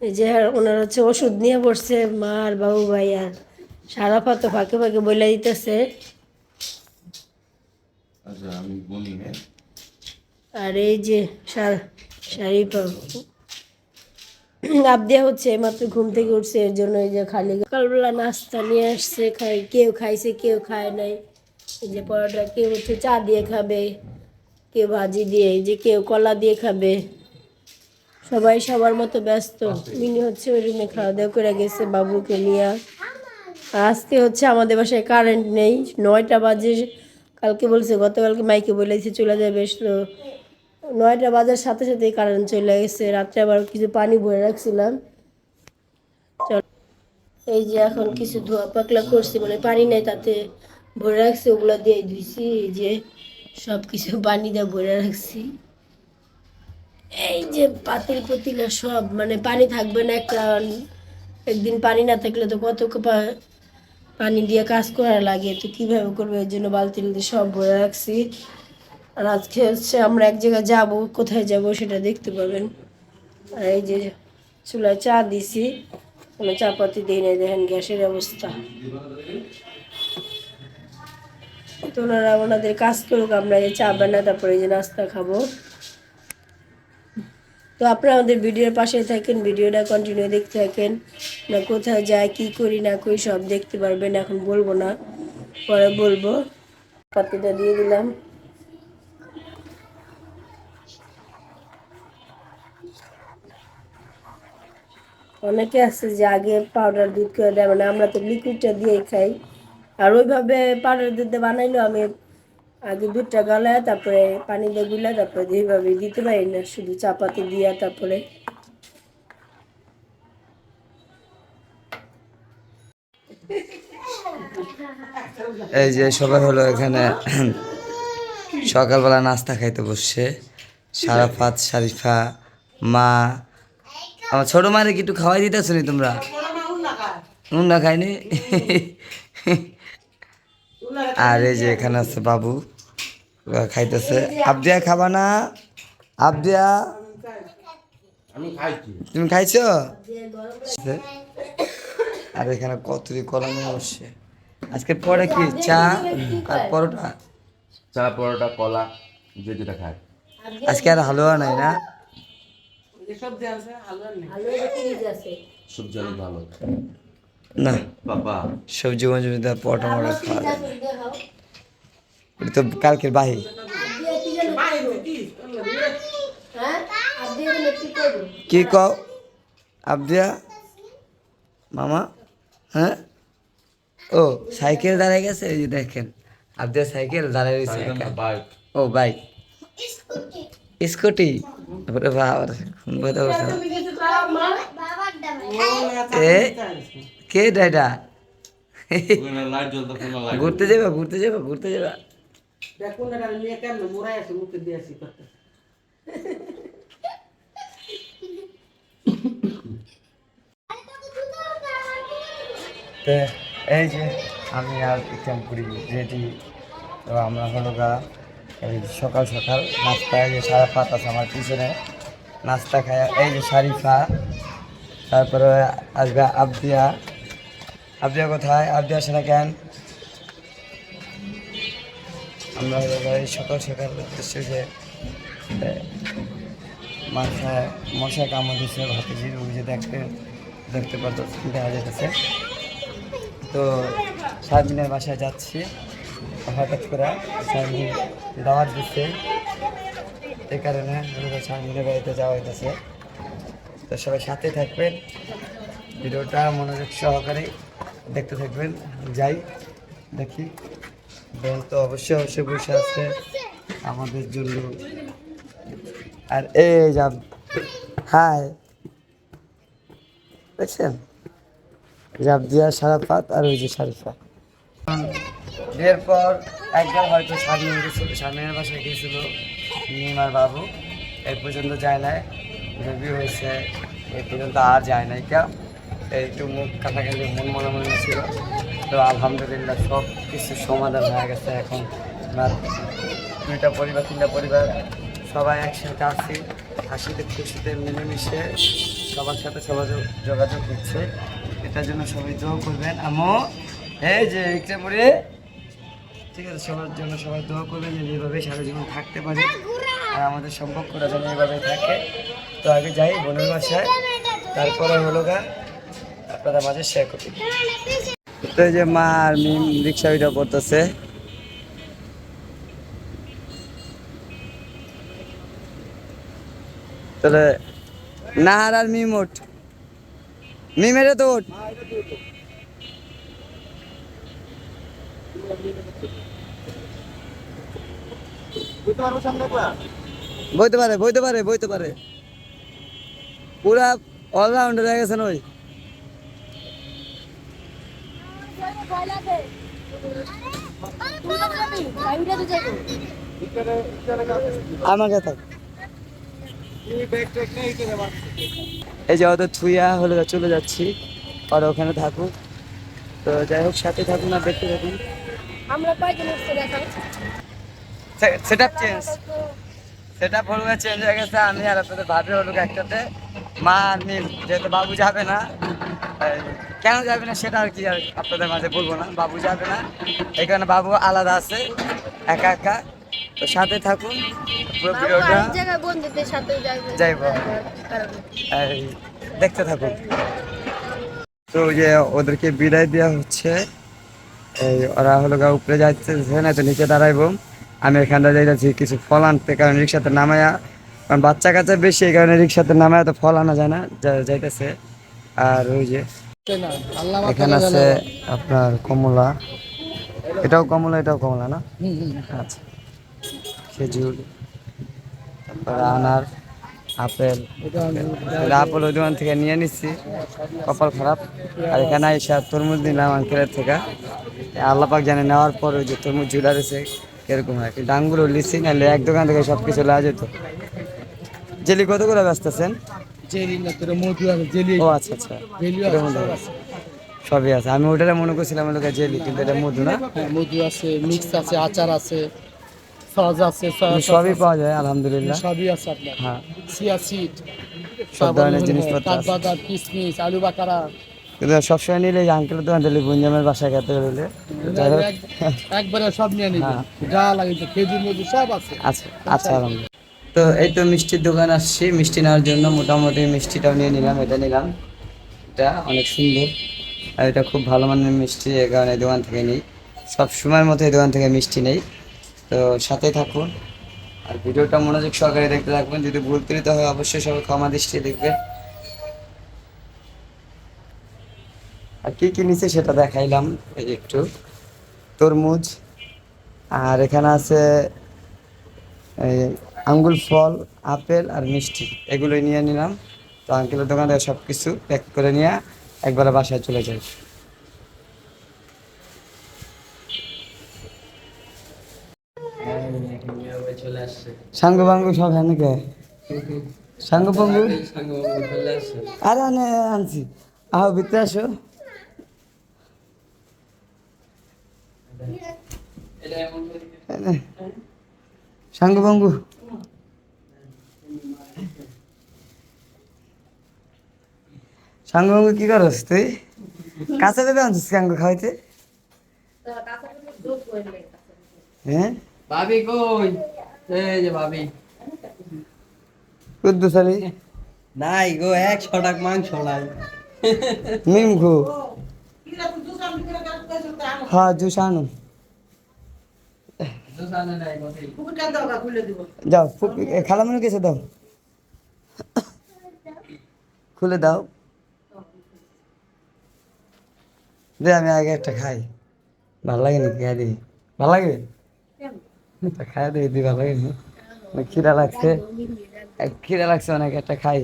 এই যে ওনার হচ্ছে ওষুধ নিয়ে পড়ছে মা আর বাবু ভাই আর সারা পাতো ফাঁকে ফাঁকে বলে দিতেছে। আচ্ছা আমি বলি হ্যাঁ? আর এই যে শাড়ি আবদিয়া হচ্ছে মাত্র ঘুম থেকে উঠছে এর জন্য এই যে খালি সকালবেলা নাস্তা নিয়ে আসছে খাই কেউ খাইছে কেউ খায় নাই। এই যে পরোটা কেউ হচ্ছে চা দিয়ে খাবে। কেউ ভাজি দিয়ে যে কেউ কলা দিয়ে খাবে। সবাই সবার মতো ব্যস্ত। মিনি হচ্ছে ওই রুমে খাওয়া দাওয়া করে গেছে বাবুকে নিয়ে। আজকে হচ্ছে আমাদের বাসায় কারেন্ট নেই। নয়টা বাজে, কালকে বলছে, গতকালকে মাইকে বলেছে চলে যাবে। তো নয়টা বাজার সাথে সাথেই কারেন্ট চলে গেছে। রাত্রে আবার কিছু পানি ভরে রাখছিলাম। চল। এই যে এখন কিছু ধোয়া পাকলা করছি মানে পানি নেই তাতে ভরে রাখছি, ওগুলো দিয়ে ধুইছি। এই যে সব কিছু পানি দিয়ে ভরে রাখছি। এই যে পাতিল পুতিলা সব মানে পানি থাকবে না একটা, একদিন পানি না থাকলে তো কত পানি দিয়ে কাজ করা লাগে, তো কীভাবে করবে? এর জন্য বালতি সব ভরে রাখছি। আর আজকে হচ্ছে আমরা এক জায়গায় যাব, কোথায় যাব সেটা দেখতে পাবেন। আর এই যে চুলায় চা দিছি, কোনো চা পাতি দিই নাই, দেখেন গ্যাসের অবস্থা। তো ওনারা ওনাদের কাজ করুক, আমরা এই চা বানা তারপরে যে নাস্তা খাব। তো আপনারা আমাদের ভিডিওর পাশে থাকেন, ভিডিওটা কন্টিনিউ দেখতে থাকেন। না কোথায় যায় কি করি, না করি, সব দেখতে পারবেন, এখন বলব না, পরে বলব। পাতিটা দিয়ে দিলাম। অনেকে আছে যে আগে পাউডার দুধ করে দেয় মানে আমরা তো লিকুইডটা দিয়েই খাই। আর ওইভাবে পাউডার দুধ দিয়ে বানাইলেও আমি আগে দুধটা গালায় তারপরে পানি দিয়ে গুলা তারপরে যেভাবে দিতে পারি না শুধু চাপাতি দিয়া তারপরে। এই যে সবাই হলো এখানে সকালবেলা নাস্তা খাইতে বসছে। সারাফাত শারিফা মা আমার ছোট মারে কি একটু খাওয়াই দিতেছ নি তোমরা? নুন না খাইনি আর এই যে এখানে আছে বাবু খাইতেছে। আবদিয়া খাবা না? আবদিয়া? তুমি খাইছো? আর এখানে কতরি কলম বসছে। আজকে পরে কি? চা? আর পরোটা? চা পরোটা কলা যে যেটা খায়। আজকে আর হালুয়া নাই না? ফ্রিজ আছে সবজি অনেক ভালো। না। বাবা। সবজি মঞ্জি দিয়ে পরোটা মরোটা খাওয়া যায় এটা তো কালকের বাহি। হ্যাঁ? কি কও? আবদিয়া? মামা? হ্যাঁ? ও সাইকেল দাঁড়ায় গেছে? এই যে দেখেন। আবদিয়া সাইকেল দাঁড়ায় রয়েছে ও বাইক। স্কুটি। ওরে বাবা বোধ এ? কে লাইট ঘুরতে যাবে ঘুরতে যাবে ঘুরতে যাবে। তো এই যে আমি আর ইকরাম করি রেডি তো আমরা হলো গা এই সকাল সকাল নাস্তা এই যে সারা পাত আছে আমার পিছনে নাস্তা খায় এই যে শারিফা তারপরে আসবে আবদিয়া আবদিয়া কোথায়? আবদিয়া আসে না কেন? আমরা সকাল সকাল উদ্দেশ্যে যে মাথায় মশা কামড় দিচ্ছে ভাতিজির ওই যে দেখতে দেখতে পারতো, দেখা যেতেছে তো শারমিনের বাসায় যাচ্ছি। হঠাৎ করে শারমিন দাওয়াত দিচ্ছে। এই কারণে শারমিনের বাড়িতে যাওয়া হইতেছে। তো সবাই সাথে থাকবেন। ভিডিওটা মনোযোগ সহকারে দেখতে থাকবেন। যাই, দেখি। বোন তো অবশ্যই অবশ্যই বসে আছে আমাদের জন্য। আর এই যাব হাই। দেখছেন? জাপ দিয়া সারাপাত আর ওই যে শারিফা বিয়ের পর একবার হয়তো স্বামীর গেছিল স্বামীর বাসায় গিয়েছিল নিমার বাবু। এই পর্যন্ত যায় নাই। বেবি হয়েছে এই পর্যন্ত আর যায় নাই কেউ। একটু মুখ কাটাকাটি, মন মনে মনে ছিল। তো আলহামদুলিল্লাহ সব কিছু সমাধান হয়ে গেছে এখন। দুইটা পরিবার, তিনটা পরিবার, সবাই একসাথে আছি। হাসিতে, খুশিতে, মিলেমিশে সবার সাথে সবার যোগাযোগ করছে এটার জন্য সবাই দোয়া করবেন। আমো, এই যে একটা পরে। ঠিক আছে, সবার জন্য সবাই দোয়া করবেন যে এইভাবে সারা জীবন থাকতে পারে। আর আমাদের সম্পর্কটা যেন এইভাবে থাকে। তো আগে যাই বোনের বাসায়। তারপরে হলো গা আপনাদের মাঝে শেয়ার করি। এই যে মা আর মিম রিক্সা ভিডিও করতেছে। তাহলে নাহার আর মিম ওঠ। মিমেরে তো ওঠ। বইতে পারে বইতে পারে বইতে পারে। পুরা অলরাউন্ডার হয়ে গেছেন ওই। আমাকে থাক এই যে ওদের থুইয়া হলে চলে যাচ্ছি। আর ওখানে থাকুক। তো যাই হোক সাথে থাকুন আর দেখতে থাকুন। আমরা কয়জন set up change set up হলুকা change হয়ে গেছে। আমি আর আপনাদের ভাবি হলুকা একটাতে। মা আর মিম যেহেতু বাবু যাবে না কেন যাবে না সেটা আর কি আর আপনাদের মাঝে বলব না। বাবু যাবে না। এই কারণে বাবু আলাদা আছে একা একা। তো সাথে থাকুন পুরো ভিডিওটা। যাইবো। দেখতে থাকুন। তো যে ওদেরকে বিদায় দেওয়া হচ্ছে এই ওরা হলো গা উপরে যাচ্ছে না তো নিচে দাঁড়াইবো। আমি এখানটা যাইতেছি কিছু ফল আনতে কারণ রিক্সাতে নামায়া কারণ বাচ্চা কাচ্চা বেশি এই কারণে রিক্সাতে নামায়া তো ফল আনা যায় না যাইতেছে। আর ওই যে এখানে আছে আপনার কমলা। এটাও কমলা এটাও কমলা না? আচ্ছা। খেজুর তারপরে আনার আপেল আপেল। ওই দোকান থেকে নিয়ে নিচ্ছি। কপাল খারাপ। আর এখানে এসে তরমুজ নিলাম আঙ্কেলের থেকে। আল্লাপাক জানে নেওয়ার পর ওই যে তরমুজ ঝুলা রয়েছে কীরকম হয়। আঙ্গুর লিচি নাহলে এক দোকান থেকে সব কিছু নেওয়া যেত। জেলি কত করে ব্যস্ত আছেন ও আচ্ছা আচ্ছা। সবই আছে। আমি ওটারে মনে করছিলাম জেলি কিন্তু এটা মধু না। হ্যাঁ মধু আছে মিক্স আছে আচার আছে সস আছে সবই পাওয়া যায় আলহামদুলিল্লাহ। সবই আছে আপনার। হ্যাঁ। সিয়া সিড সব ধরনের জিনিসপত্র আছে। কাঠবাদাম কিশমিশ আলু বাকারা। কিন্তু সবসময় নিলে আঙ্কেল দোকান দিলে গুঞ্জামের বাসায় খেতে হলে। একবারে সব নিয়ে নিবেন হ্যাঁ। যা লাগে তো খেজুর মধু সব আছে। আচ্ছা আচ্ছা আলহামদুলিল্লাহ। তো এই তো মিষ্টির দোকান আসছি। মিষ্টি নেওয়ার জন্য মোটামুটি মিষ্টিটাও নিয়ে নিলাম, এটা নিলাম। এটা অনেক সুন্দর। আর এটা খুব ভালো মানের মিষ্টি এই কারণে এই দোকান থেকে নিই। সব সময়ের মতো এই দোকান থেকে মিষ্টি নেই। তো সাথে থাকুন। আর ভিডিওটা মনোযোগ সহকারে দেখতে থাকবেন যদি ভুল ত্রুটি হয়, অবশ্যই সবাই ক্ষমা দৃষ্টি দেখবে আর কী কি নিচে সেটা দেখাইলাম, এই একটু। তরমুজ। আর এখানে আছে, এই আঙ্গুল, ফল, আপেল আর মিষ্টি, এগুলোই নিয়ে নিলাম। তো আঙ্কেলের দোকান সব কিছু প্যাক করে নিয়ে একবারে বাসায় চলে যাই। সাঙ্গু বাঙ্গু সব হ্যাঁ নাকি? সাঙ্গু বাঙ্গু আরে আনে, আনছি। আহ, ভিতরে আসো। সাঙ্গু বাঙ্গু সাঙ্গু কি করস তুই? কাঁচা দেবে আনছিস সাঙ্গু খাওয়াইতে? হ্যাঁ? ভাবি কই? এই যে ভাবি। কুদ্দুস আলী? নাই গো একশো টাকা মাংস নাই। মিম ঘু হ্যাঁ জুস আনো। যাও খালামুনি কেসে দাও। খুলে দাও। দে আমি আগে একটা খাই। ভালো লাগে নি খাই দিই ভালো লাগে? তা খাই দিই দি ভালো লাগে নি? খিদা লাগছে। এক খিদা লাগছে অনেক একটা খাই।